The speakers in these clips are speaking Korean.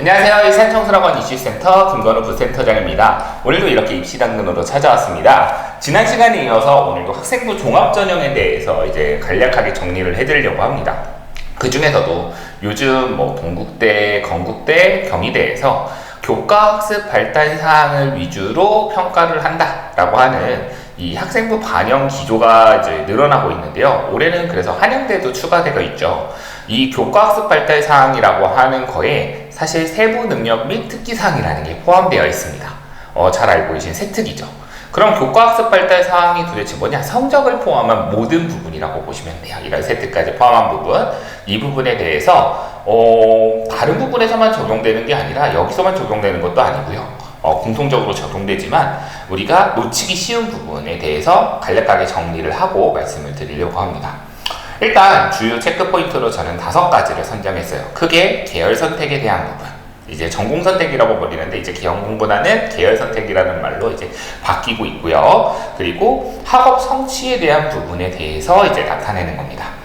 안녕하세요. 일산청소학원 이슈센터 김건우 부센터장입니다. 오늘도 이렇게 입시 당근으로 찾아왔습니다. 지난 시간에 이어서 오늘도 학생부 종합 전형에 대해서 이제 간략하게 정리를 해드리려고 합니다. 그 중에서도 요즘 뭐 동국대, 건국대, 경희대에서 교과 학습 발달 사항을 위주로 평가를 한다라고 하는 이 학생부 반영 기조가 이제 늘어나고 있는데요. 올해는 그래서 한양대도 추가되어 있죠. 이 교과학습 발달 사항이라고 하는 거에 사실 세부 능력 및 특기 사항이라는 게 포함되어 있습니다. 어, 잘 알고 계신 세특이죠. 그럼 교과학습 발달 사항이 도대체 뭐냐? 성적을 포함한 모든 부분이라고 보시면 돼요. 이런 세트까지 포함한 부분. 이 부분에 대해서 어, 다른 부분에서만 적용되는 게 아니라 여기서만 적용되는 것도 아니고요. 어, 공통적으로 적용되지만 우리가 놓치기 쉬운 부분에 대해서 간략하게 정리를 하고 말씀을 드리려고 합니다. 일단 주요 체크 포인트로 저는 다섯 가지를 선정했어요. 크게 계열 선택에 대한 부분. 이제 전공 선택이라고 불리는데 이제 기형공보다는 계열 선택이라는 말로 이제 바뀌고 있고요. 그리고 학업 성취에 대한 부분에 대해서 이제 나타내는 겁니다.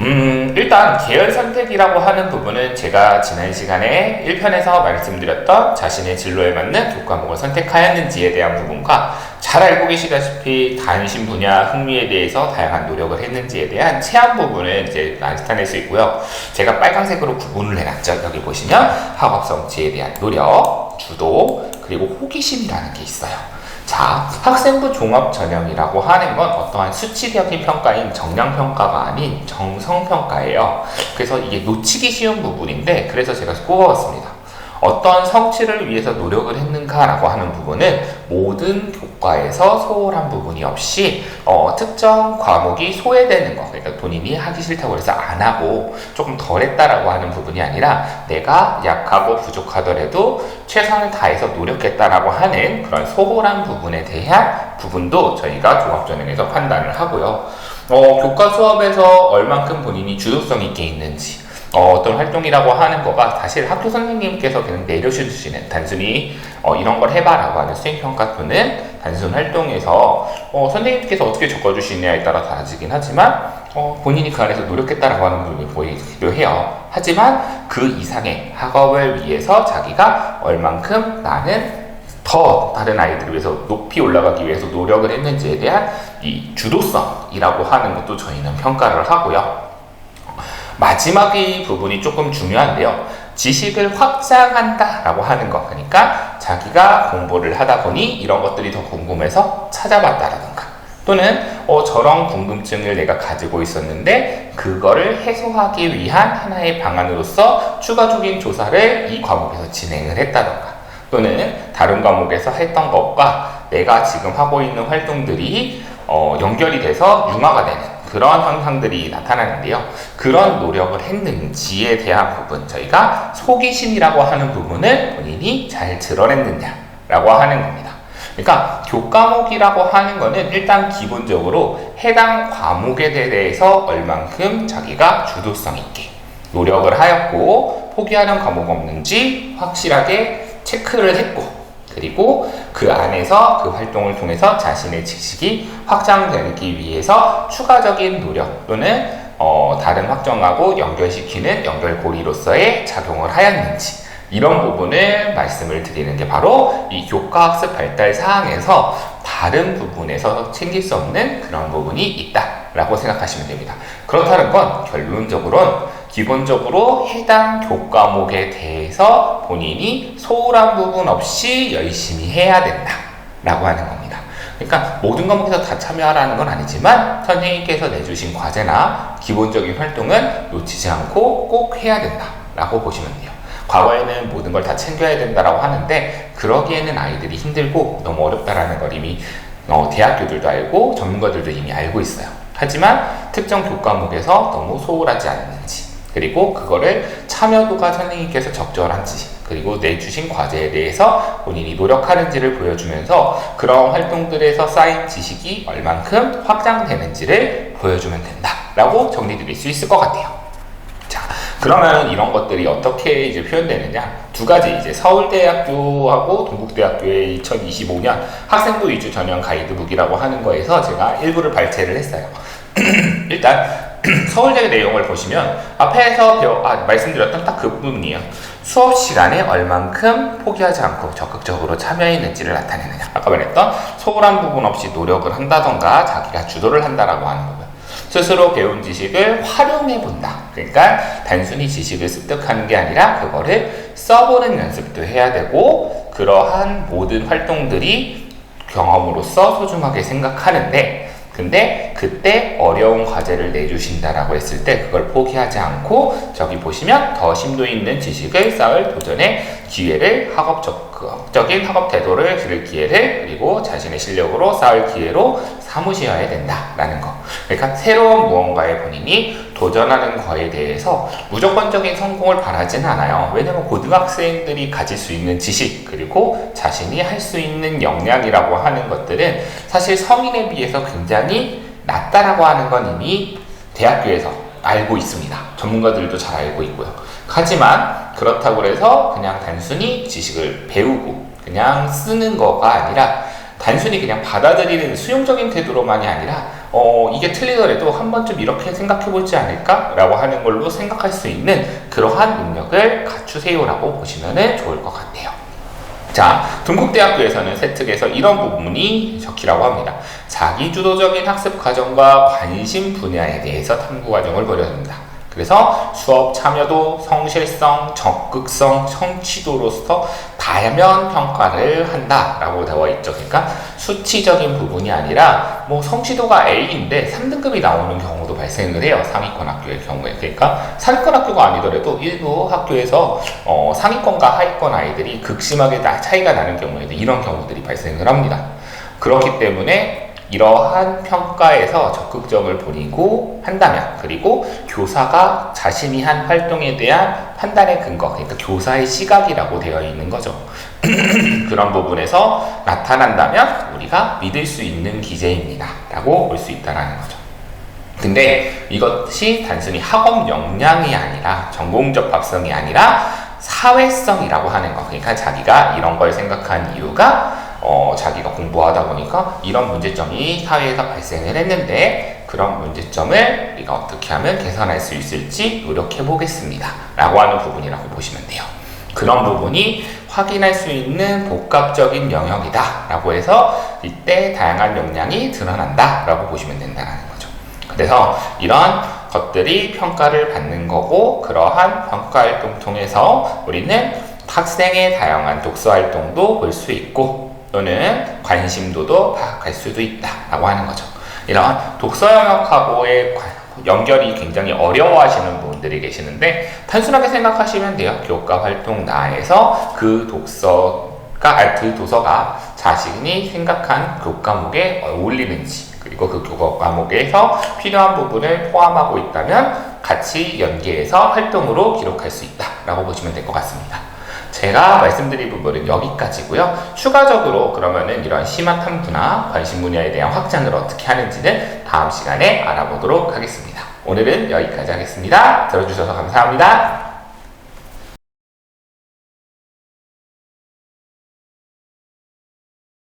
음, 일단 계열 선택이라고 하는 부분은 제가 지난 시간에 1편에서 말씀드렸던 자신의 진로에 맞는 교과목을 선택하였는지에 대한 부분과 잘 알고 계시다시피 관심 분야, 흥미에 대해서 다양한 노력을 했는지에 대한 체험 부분을 이제 나타낼 수 있고요. 제가 빨간색으로 구분을 해놨죠. 여기 보시면 학업 성취에 대한 노력, 주도, 그리고 호기심이라는 게 있어요. 자, 학생부 종합 전형이라고 하는 건 어떠한 수치적인 평가인 정량 평가가 아닌 정성 평가예요. 그래서 이게 놓치기 쉬운 부분인데 그래서 제가 꼽아봤습니다. 어떤 성취를 위해서 노력을 했는가라고 하는 부분은 모든 교과에서 소홀한 부분이 없이 어, 특정 과목이 소외되는 거 그러니까 본인이 하기 싫다고 해서 안 하고 조금 덜 했다라고 하는 부분이 아니라 내가 약하고 부족하더라도 최선을 다해서 노력했다라고 하는 그런 소홀한 부분에 대한 부분도 저희가 종합전형에서 판단을 하고요. 어, 교과 수업에서 얼만큼 본인이 주도성 있게 있는지 어, 떤 활동이라고 하는 거가 사실 학교 선생님께서 그냥 내려주시는 단순히 어, 이런 걸 해봐라고 하는 수행평가표는 단순 활동에서 어, 선생님께서 어떻게 적어주시냐에 따라 다르긴 하지만 어, 본인이 그 안에서 노력했다라고 하는 부분이 보이기도 해요. 하지만 그 이상의 학업을 위해서 자기가 얼만큼 나는 더 다른 아이들을 위해서 높이 올라가기 위해서 노력을 했는지에 대한 이 주도성이라고 하는 것도 저희는 평가를 하고요. 마지막 이 부분이 조금 중요한데요. 지식을 확장한다라고 하는 것. 그러니까 자기가 공부를 하다 보니 이런 것들이 더 궁금해서 찾아봤다라든가. 또는 어, 저런 궁금증을 내가 가지고 있었는데 그거를 해소하기 위한 하나의 방안으로서 추가적인 조사를 이 과목에서 진행을 했다던가 또는 다른 과목에서 했던 것과 내가 지금 하고 있는 활동들이 어, 연결이 돼서 융화가 되는 그런 현상들이 나타나는데요. 그런 노력을 했는지에 대한 부분, 저희가 소기심이라고 하는 부분을 본인이 잘 드러냈느냐라고 하는 겁니다. 그러니까 교과목이라고 하는 거는 일단 기본적으로 해당 과목에 대해서 얼만큼 자기가 주도성 있게 노력을 하였고 포기하는 과목 없는지 확실하게 체크를 했고 그리고 그 안에서 그 활동을 통해서 자신의 지식이 확장되기 위해서 추가적인 노력 또는 어, 다른 확정하고 연결시키는 연결고리로서의 작용을 하였는지 이런 부분을 말씀을 드리는 게 바로 이 교과학습 발달 사항에서 다른 부분에서 챙길 수 없는 그런 부분이 있다라고 생각하시면 됩니다. 그렇다는 건 결론적으로는 기본적으로 해당 교과목에 대해서 본인이 소홀한 부분 없이 열심히 해야 된다 라고 하는 겁니다. 그러니까 모든 과목에서 다 참여하라는 건 아니지만 선생님께서 내주신 과제나 기본적인 활동은 놓치지 않고 꼭 해야 된다 라고 보시면 돼요. 과거에는 모든 걸 다 챙겨야 된다라고 하는데 그러기에는 아이들이 힘들고 너무 어렵다라는 걸 이미 어, 대학교들도 알고 전문가들도 이미 알고 있어요. 하지만 특정 교과목에서 너무 소홀하지 않는지 그리고 그거를 참여도가 선생님께서 적절한지 그리고 내주신 과제에 대해서 본인이 노력하는지를 보여주면서 그런 활동들에서 쌓인 지식이 얼만큼 확장되는지를 보여주면 된다라고 정리드릴 수 있을 것 같아요. 자, 그러면 이런 것들이 어떻게 이제 표현되느냐? 두 가지 이제 서울대학교하고 동국대학교의 2025년 학생부 위주 전형 가이드북이라고 하는 거에서 제가 일부를 발췌를 했어요. 일단 서울대 내용을 보시면 앞에서 배워, 아, 말씀드렸던 딱 그 부분이에요. 수업 시간에 얼만큼 포기하지 않고 적극적으로 참여했는지를 나타내느냐. 아까 말했던 소홀한 부분 없이 노력을 한다던가 자기가 주도를 한다라고 하는 부분. 스스로 배운 지식을 활용해 본다. 그러니까 단순히 지식을 습득하는 게 아니라 그거를 써보는 연습도 해야 되고 그러한 모든 활동들이 경험으로서 소중하게 생각하는데 근데 그때 어려운 과제를 내주신다라고 했을 때 그걸 포기하지 않고 저기 보시면 더 심도 있는 지식을 쌓을 도전의 기회를 학업적인 학업 태도를 기를 기회를 그리고 자신의 실력으로 쌓을 기회로 삼으셔야 된다라는 거. 그러니까 새로운 무언가에 본인이 도전하는 거에 대해서 무조건적인 성공을 바라진 않아요. 왜냐면 고등학생들이 가질 수 있는 지식 그리고 자신이 할 수 있는 역량이라고 하는 것들은 사실 성인에 비해서 굉장히 낮다라고 하는 건 이미 대학교에서 알고 있습니다. 전문가들도 잘 알고 있고요. 하지만 그렇다고 해서 그냥 단순히 지식을 배우고 그냥 쓰는 거가 아니라 단순히 그냥 받아들이는 수용적인 태도로만이 아니라 어, 이게 틀리더라도 한 번쯤 이렇게 생각해 보지 않을까라고 하는 걸로 생각할 수 있는 그러한 능력을 갖추세요라고 보시면 좋을 것 같아요. 자, 동국대학교에서는 세특에서 이런 부분이 적히라고 합니다. 자기 주도적인 학습 과정과 관심 분야에 대해서 탐구 과정을 벌여줍니다. 그래서 수업 참여도, 성실성, 적극성, 성취도로서 다양한 평가를 한다라고 되어 있죠. 그러니까 수치적인 부분이 아니라 뭐 성취도가 A인데 3등급이 나오는 경우도 발생을 해요. 상위권 학교의 경우에. 그러니까 상위권 학교가 아니더라도 일부 학교에서 어, 상위권과 하위권 아이들이 극심하게 차이가 나는 경우에도 이런 경우들이 발생을 합니다. 그렇기 때문에 이러한 평가에서 적극적을 보이고 한다면 그리고 교사가 자신이 한 활동에 대한 판단의 근거 그러니까 교사의 시각이라고 되어 있는 거죠. 그런 부분에서 나타난다면 우리가 믿을 수 있는 기재입니다. 라고 볼 수 있다는 거죠. 근데 이것이 단순히 학업 역량이 아니라 전공적 밥성이 아니라 사회성이라고 하는 거. 그러니까 자기가 이런 걸 생각한 이유가 어, 자기가 공부하다 보니까 이런 문제점이 사회에서 발생을 했는데 그런 문제점을 우리가 어떻게 하면 개선할 수 있을지 노력해 보겠습니다. 라고 하는 부분이라고 보시면 돼요. 그런 부분이 확인할 수 있는 복합적인 영역이다. 라고 해서 이때 다양한 역량이 드러난다. 라고 보시면 된다는 거죠. 그래서 이런 것들이 평가를 받는 거고 그러한 평가 활동 통해서 우리는 학생의 다양한 독서 활동도 볼 수 있고 또는 관심도도 파악할 수도 있다라고 하는 거죠. 이런 독서 영역하고의 연결이 굉장히 어려워하시는 분들이 계시는데 단순하게 생각하시면 돼요. 교과 활동 나에서 그 독서가 아, 그 도서가 자신이 생각한 교 과목에 어울리는지 그리고 그 교과목에서 필요한 부분을 포함하고 있다면 같이 연계해서 활동으로 기록할 수 있다라고 보시면 될 것 같습니다. 제가 말씀드릴 부분은 여기까지고요. 추가적으로 그러면은 이런 심화 탐구나 관심 분야에 대한 확장을 어떻게 하는지는 다음 시간에 알아보도록 하겠습니다. 오늘은 여기까지 하겠습니다. 들어주셔서 감사합니다.